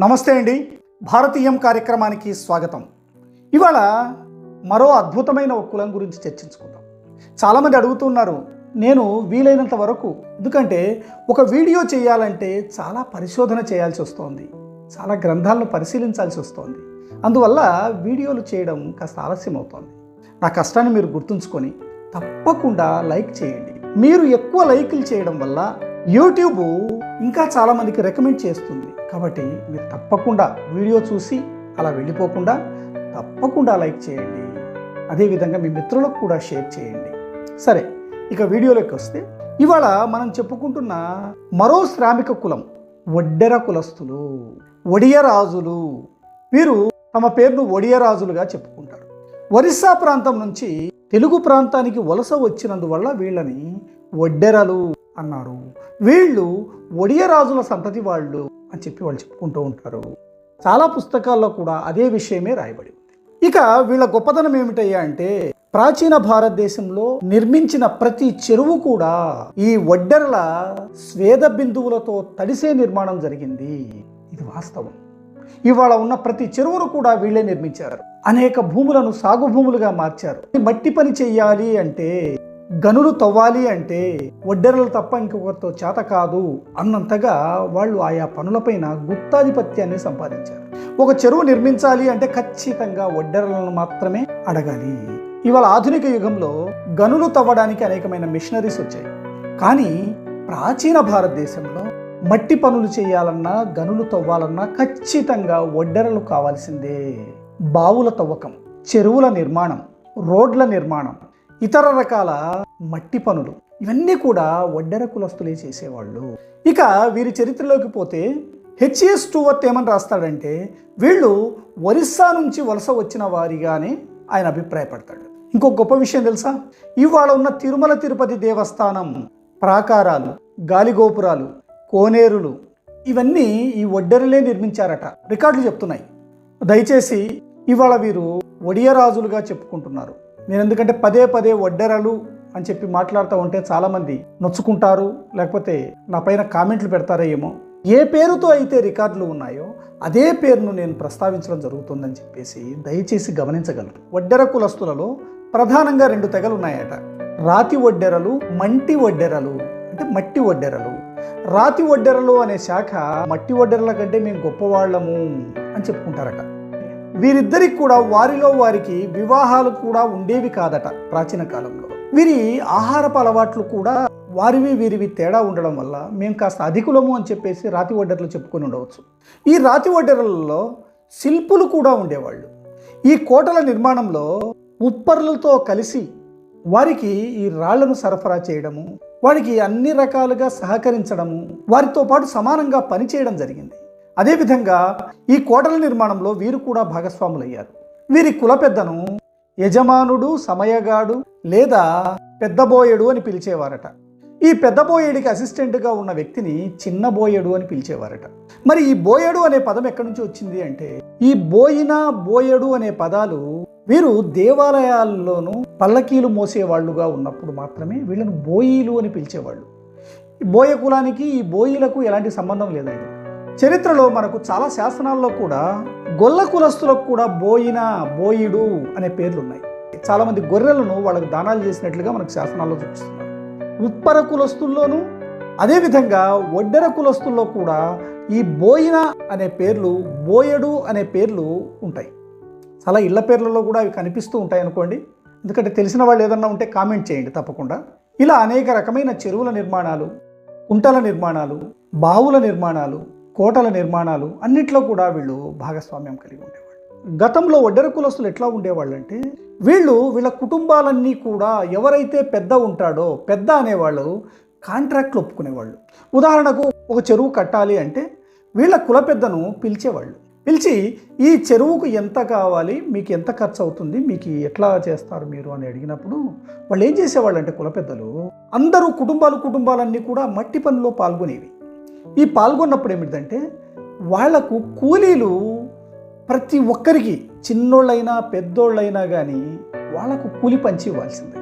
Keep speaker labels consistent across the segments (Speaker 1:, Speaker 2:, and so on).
Speaker 1: నమస్తే అండి. భారతీయం కార్యక్రమానికి స్వాగతం. ఇవాళ మరో అద్భుతమైన ఒక కులం గురించి చర్చించుకుందాం. చాలామంది అడుగుతున్నారు నేను వీలైనంత వరకు ఎందుకంటే ఒక వీడియో చేయాలంటే చాలా పరిశోధన చేయాల్సి వస్తోంది. చాలా గ్రంథాలను పరిశీలించాల్సి వస్తోంది. అందువల్ల వీడియోలు చేయడం కాస్త ఆలస్యం అవుతోంది. నా కష్టాన్ని మీరు గుర్తుంచుకొని తప్పకుండా లైక్ చేయండి. మీరు ఎక్కువ లైకులు చేయడం వల్ల యూట్యూబ్ ఇంకా చాలామందికి రికమెండ్ చేస్తుంది. కాబట్టి మీరు తప్పకుండా వీడియో చూసి అలా వెళ్ళిపోకుండా తప్పకుండా లైక్ చేయండి. అదేవిధంగా మీ మిత్రులకు కూడా షేర్ చేయండి. సరే ఇక వీడియోలోకి వస్తే ఇవాళ మనం చెప్పుకుంటున్న మరో శ్రామిక కులం ఒడ్డెర కులస్తులు ఒడియరాజులు వీరు తమ పేరును ఒడియరాజులుగా చెప్పుకుంటారు. ఒరిస్సా ప్రాంతం నుంచి తెలుగు ప్రాంతానికి వలస వచ్చినందువల్ల వీళ్ళని ఒడ్డెరలు అన్నారు. వీళ్ళు ఒడియరాజుల సంతతి వాళ్ళు అని చెప్పి వాళ్ళు చెప్పుకుంటూ ఉంటారు. చాలా పుస్తకాల్లో కూడా అదే విషయమే రాయబడి ఉంది. ఇక వీళ్ళ గొప్పతనం ఏమిటయ్యా అంటే ప్రాచీన భారతదేశంలో నిర్మించిన ప్రతి చెరువు కూడా ఈ ఒడ్డెరల స్వేద బిందువులతో తడిసే నిర్మాణం జరిగింది. ఇది వాస్తవం. ఇవాళ ఉన్న ప్రతి చెరువును కూడా వీళ్ళే నిర్మించారు. అనేక భూములను సాగు భూములుగా మార్చారు. మట్టి పని చెయ్యాలి అంటే గనులు తవ్వాలి అంటే ఒడ్డెరలు తప్ప ఇంకొకరితో చేత కాదు అన్నంతగా వాళ్ళు ఆయా పనులపైన గుత్తాధిపత్యాన్ని సంపాదించారు. ఒక చెరువు నిర్మించాలి అంటే ఖచ్చితంగా ఒడ్డెరలను మాత్రమే అడగాలి. ఇవాళ ఆధునిక యుగంలో గనులు తవ్వడానికి అనేకమైన మిషనరీస్ వచ్చాయి. కానీ ప్రాచీన భారతదేశంలో మట్టి పనులు చేయాలన్నా గనులు తవ్వాలన్నా ఖచ్చితంగా ఒడ్డెరలు కావాల్సిందే. బావుల తవ్వకం చెరువుల నిర్మాణం రోడ్ల నిర్మాణం ఇతర రకాల మట్టి పనులు. ఇవన్నీ కూడా వడ్డెర కులస్తులే చేసేవాళ్ళు. ఇక వీరి చరిత్రలోకి పోతే హెచ్ఏ స్టూవర్ట్ ఏమని రాస్తాడంటే వీళ్ళు ఒరిస్సా నుంచి వలస వచ్చిన వారిగానే ఆయన అభిప్రాయపడతాడు. ఇంకో గొప్ప విషయం తెలుసా? ఇవాళ ఉన్న తిరుమల తిరుపతి దేవస్థానం ప్రాకారాలు గాలిగోపురాలు కోనేరులు ఇవన్నీ ఈ ఒడ్డెరలే నిర్మించారట. రికార్డులు చెప్తున్నాయి. దయచేసి ఇవాళ వీరు ఒడియరాజులుగా చెప్పుకుంటున్నారు. నేను ఎందుకంటే పదే పదే ఒడ్డెరలు అని చెప్పి మాట్లాడుతూ ఉంటే చాలామంది నొచ్చుకుంటారు లేకపోతే నా పైన కామెంట్లు పెడతారేమో ఏ పేరుతో అయితే రికార్డులు ఉన్నాయో అదే పేరును నేను ప్రస్తావించడం జరుగుతుందని చెప్పేసి దయచేసి గమనించగలరు. వడ్డెర కులస్తులలో ప్రధానంగా రెండు తెగలు ఉన్నాయట. రాతి వడ్డెరలు మంటి వడ్డెరలు అంటే మట్టి వడ్డెరలు. రాతి వడ్డెరలు అనే శాఖ మట్టి వడ్డెరల కంటే మేము గొప్పవాళ్ళము అని చెప్పుకుంటారట. వీరిద్దరికి కూడా వారిలో వారికి వివాహాలు కూడా ఉండేవి కాదట ప్రాచీన కాలంలో. వీరి ఆహారపు అలవాట్లు కూడా వారివి వీరివి తేడా ఉండడం వల్ల మేము కాస్త అధికులము అని చెప్పేసి రాతి ఒడ్డర్లు చెప్పుకొని ఉండవచ్చు. ఈ రాతి ఒడ్డెరలలో శిల్పులు కూడా ఉండేవాళ్ళు. ఈ కోటల నిర్మాణంలో ఉప్పర్లతో కలిసి వారికి ఈ రాళ్ళను సరఫరా చేయడము వారికి అన్ని రకాలుగా సహకరించడము వారితో పాటు సమానంగా పనిచేయడం జరిగింది. అదేవిధంగా ఈ కోటల నిర్మాణంలో వీరు కూడా భాగస్వాములయ్యారు. వీరి కుల పెద్దను యజమానుడు సమయగాడు లేదా పెద్దబోయడు అని పిలిచేవారట. ఈ పెద్దబోయేడికి అసిస్టెంట్గా ఉన్న వ్యక్తిని చిన్న బోయడు అని పిలిచేవారట. మరి ఈ బోయడు అనే పదం ఎక్కడి నుంచి వచ్చింది అంటే ఈ బోయిన బోయడు అనే పదాలు వీరు దేవాలయాల్లోనూ పల్లకీలు మోసేవాళ్ళుగా ఉన్నప్పుడు మాత్రమే వీళ్ళను బోయిలు అని పిలిచేవాళ్ళు. ఈ బోయ కులానికి ఈ బోయిలకు ఎలాంటి సంబంధం లేదండి. చరిత్రలో మనకు చాలా శాసనాల్లో కూడా గొల్ల కులస్తులకు కూడా బోయిన బోయిడు అనే పేర్లు ఉన్నాయి చాలామంది గొర్రెలను వాళ్ళకు దానాలు చేసినట్లుగా మనకు శాసనాల్లో చూపిస్తున్నారు. ఉప్పర కులస్తుల్లోనూ అదేవిధంగా ఒడ్డెర కులస్తుల్లో కూడా ఈ బోయిన అనే పేర్లు బోయడు అనే పేర్లు ఉంటాయి. చాలా ఇళ్ళ పేర్లలో కూడా అవి కనిపిస్తూ ఉంటాయి అనుకోండి. ఎందుకంటే తెలిసిన వాళ్ళు ఏదన్నా ఉంటే కామెంట్ చేయండి తప్పకుండా. ఇలా అనేక రకమైన చెరువుల నిర్మాణాలు కుంటల నిర్మాణాలు బావుల నిర్మాణాలు కోటల నిర్మాణాలు అన్నిట్లో కూడా వీళ్ళు భాగస్వామ్యం కలిగి ఉండేవాళ్ళు. గతంలో ఒడ్డెర కులస్తులు ఎట్లా ఉండేవాళ్ళు అంటే వీళ్ళు వీళ్ళ కుటుంబాలన్నీ కూడా ఎవరైతే పెద్ద ఉంటాడో పెద్ద అనేవాళ్ళు కాంట్రాక్ట్లు ఒప్పుకునేవాళ్ళు. ఉదాహరణకు ఒక చెరువు కట్టాలి అంటే వీళ్ళ కుల పెద్దను పిలిచేవాళ్ళు. పిలిచి ఈ చెరువుకు ఎంత కావాలి మీకు ఎంత ఖర్చు అవుతుంది మీకు ఎట్లా చేస్తారు మీరు అని అడిగినప్పుడు వాళ్ళు ఏం చేసేవాళ్ళు అంటే కుల పెద్దలు అందరూ కుటుంబాలు కుటుంబాలన్నీ కూడా మట్టి పనిలో పాల్గొనేవి. ఈ పాల్గొన్నప్పుడు ఏమిటంటే వాళ్ళకు కూలీలు ప్రతి ఒక్కరికి చిన్నోళ్ళైనా పెద్దోళ్ళైనా కానీ వాళ్ళకు కూలి పంచి ఇవ్వాల్సిందే.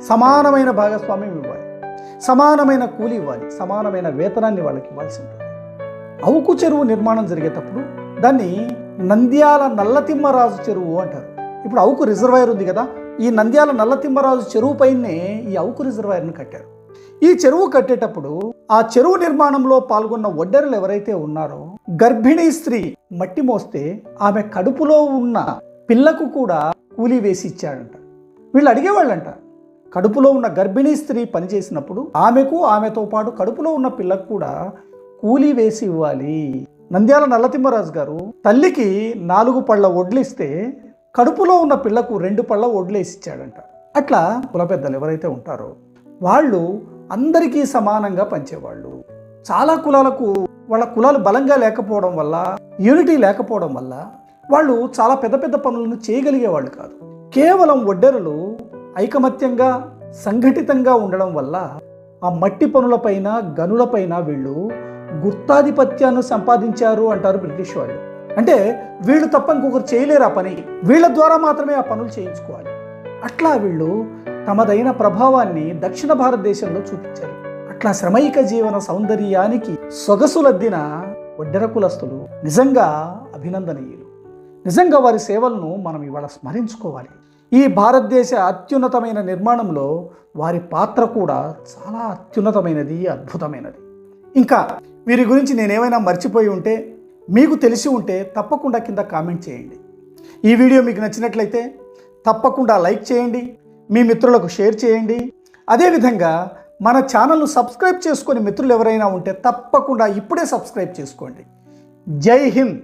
Speaker 1: సమానమైన భాగస్వామ్యం ఇవ్వాలి. సమానమైన కూలి ఇవ్వాలి. సమానమైన వేతనాన్ని వాళ్ళకి ఇవ్వాల్సి ఉంటుంది అవుకు చెరువు నిర్మాణం జరిగేటప్పుడు దాన్ని నంద్యాల నల్లతిమ్మరాజు చెరువు అంటారు. ఇప్పుడు అవుకు రిజర్వాయర్ ఉంది కదా ఈ నంద్యాల నల్లతిమ్మరాజు చెరువు పైనే ఈ అవుకు రిజర్వాయర్ని కట్టారు. ఈ చెరువు కట్టేటప్పుడు ఆ చెరువు నిర్మాణంలో పాల్గొన్న ఒడ్డెరలు ఎవరైతే ఉన్నారో గర్భిణీ స్త్రీ మట్టి మోస్తే ఆమె కడుపులో ఉన్న పిల్లకు కూడా కూలీ వేసి ఇచ్చాడంట. వీళ్ళు అడిగేవాళ్ళంట కడుపులో ఉన్న గర్భిణీ స్త్రీ పనిచేసినప్పుడు ఆమెకు ఆమెతో పాటు కడుపులో ఉన్న పిల్లకు కూడా కూలీ వేసి ఇవ్వాలి. నంద్యాల నల్లతిమ్మరాజు గారు తల్లికి నాలుగు పళ్ళ వడ్లిస్తే కడుపులో ఉన్న పిల్లకు రెండు పళ్ళ వడ్లేసి ఇచ్చాడంట. అట్లా కుల పెద్దలు ఎవరైతే ఉంటారో వాళ్ళు అందరికీ సమానంగా పంచేవాళ్ళు. చాలా కులాలకు వాళ్ళ కులాలు బలంగా లేకపోవడం వల్ల యూనిటీ లేకపోవడం వల్ల వాళ్ళు చాలా పెద్ద పెద్ద పనులను చేయగలిగేవాళ్ళు కాదు. కేవలం ఒడ్డెరలు ఐకమత్యంగా సంఘటితంగా ఉండడం వల్ల ఆ మట్టి పనులపైన గనులపైన వీళ్ళు గుత్తాధిపత్యాన్ని సంపాదించారు అంటారు బ్రిటిష్ వాళ్ళు. అంటే వీళ్ళు తప్ప ఇంకొకరు చేయలేరు ఆ పని. వీళ్ళ ద్వారా మాత్రమే ఆ పనులు చేయించుకోవాలి. అట్లా వీళ్ళు తమదైన ప్రభావాన్ని దక్షిణ భారతదేశంలో చూపించారు. అట్లా శ్రమైక జీవన సౌందర్యానికి సొగసులద్దిన వడ్డెర కులస్తులు నిజంగా అభినందనీయులు. నిజంగా వారి సేవలను మనం ఇవాళ స్మరించుకోవాలి. ఈ భారతదేశ అత్యున్నతమైన నిర్మాణంలో వారి పాత్ర కూడా చాలా అత్యున్నతమైనది అద్భుతమైనది. ఇంకా వీరి గురించి నేనేమైనా మర్చిపోయి ఉంటే మీకు తెలిసి ఉంటే తప్పకుండా కింద కామెంట్ చేయండి. ఈ వీడియో మీకు నచ్చినట్లయితే తప్పకుండా లైక్ చేయండి. మీ మిత్రులకు షేర్ చేయండి. అదేవిధంగా మన ఛానల్ను సబ్స్క్రైబ్ చేసుకొని మిత్రులు ఎవరైనా ఉంటే తప్పకుండా ఇప్పుడే సబ్స్క్రైబ్ చేసుకోండి. జై హింద్.